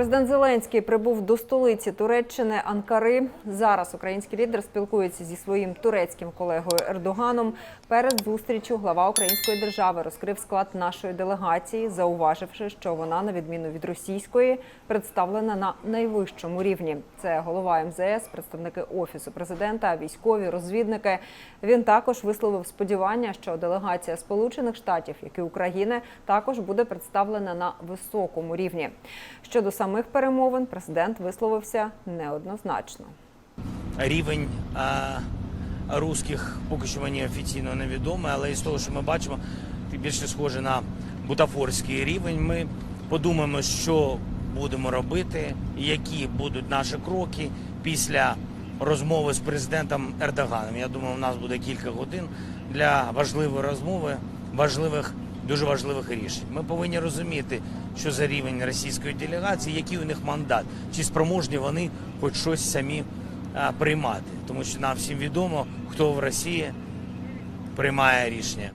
Президент Зеленський прибув до столиці Туреччини Анкари. Зараз український лідер спілкується зі своїм турецьким колегою Ердоганом. Перед зустрічю глава української держави розкрив склад нашої делегації, зауваживши, що вона, на відміну від російської, представлена на найвищому рівні. Це голова МЗС, представники офісу президента, військові, розвідники. Він також висловив сподівання, що делегація Сполучених Штатів, як і України, також буде представлена на високому рівні. Щодо самих перемовин, президент висловився неоднозначно. рівень а, русських поки що мені офіційно невідомий, але із того, що ми бачимо, більше схоже на бутафорський рівень. Ми подумаємо, що будемо робити, які будуть наші кроки після розмови з президентом Ердоганом. Я думаю, у нас буде кілька годин для важливої розмови, важливих. Дуже важливих рішень. Ми повинні розуміти, що за рівень російської делегації, який у них мандат, чи спроможні вони хоч щось самі приймати, тому що нам всім відомо, хто в Росії приймає рішення.